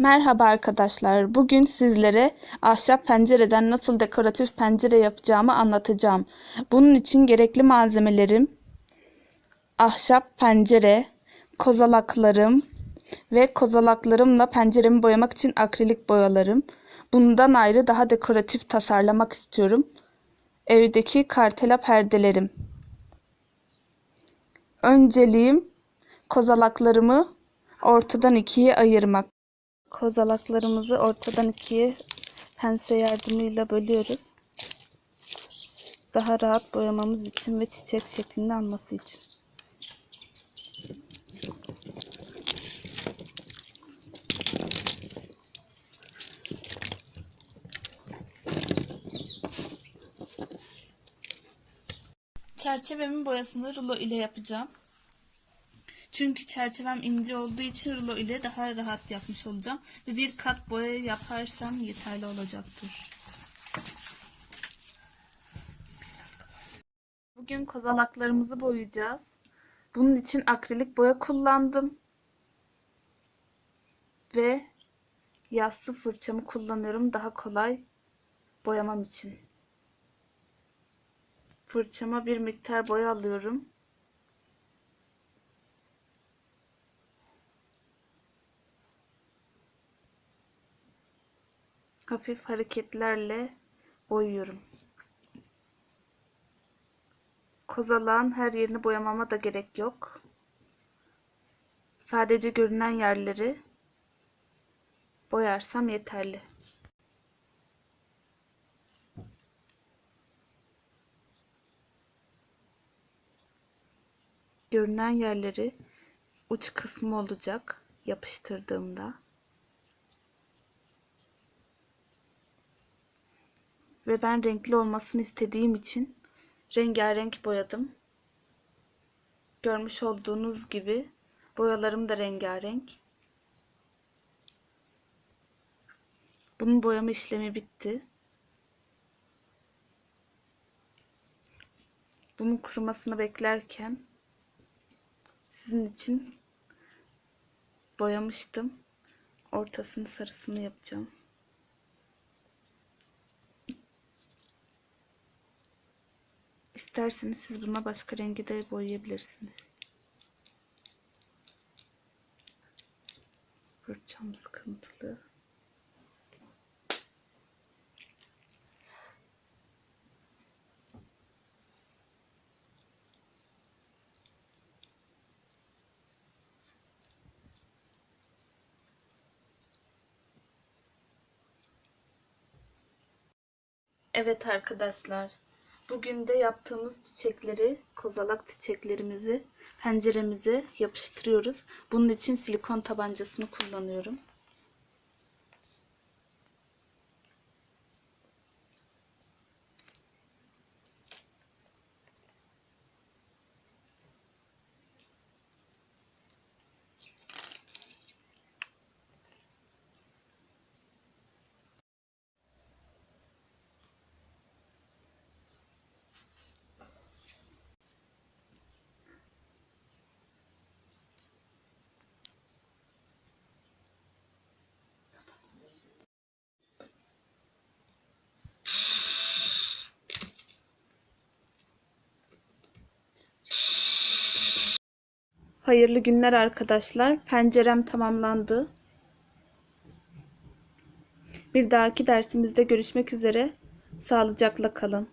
Merhaba arkadaşlar. Bugün sizlere ahşap pencereden nasıl dekoratif pencere yapacağımı anlatacağım. Bunun için gerekli malzemelerim ahşap pencere, kozalaklarım ve kozalaklarımla penceremi boyamak için akrilik boyalarım. Bundan ayrı daha dekoratif tasarlamak istiyorum. Evdeki kartela perdelerim. Önceliğim kozalaklarımı ortadan ikiye ayırmak. Kozalaklarımızı ortadan ikiye pense yardımıyla bölüyoruz. Daha rahat boyamamız için ve çiçek şeklinde alması için. Çerçevemin boyasını rulo ile yapacağım. Çünkü çerçevem ince olduğu için rulo ile daha rahat yapmış olacağım. Ve bir kat boya yaparsam yeterli olacaktır. Bugün kozalaklarımızı boyayacağız. Bunun için akrilik boya kullandım. Ve yassı fırçamı kullanıyorum daha kolay boyamam için. Fırçama bir miktar boya alıyorum. Hafif hareketlerle boyuyorum. Kozalağın her yerini boyamama da gerek yok. Sadece görünen yerleri boyarsam yeterli. Görünen yerleri uç kısmı olacak yapıştırdığımda. Ve ben renkli olmasını istediğim için rengarenk boyadım. Görmüş olduğunuz gibi boyalarım da rengarenk. Bunun boyama işlemi bitti. Bunun kurumasını beklerken sizin için boyamıştım. Ortasını sarısını yapacağım. İsterseniz siz buna başka rengi de boyayabilirsiniz. Fırçam sıkıntılı. Evet arkadaşlar. Bugün de yaptığımız çiçekleri, kozalak çiçeklerimizi penceremize yapıştırıyoruz. Bunun için silikon tabancasını kullanıyorum. Hayırlı günler arkadaşlar. Pencerem tamamlandı. Bir dahaki dersimizde görüşmek üzere. Sağlıcakla kalın.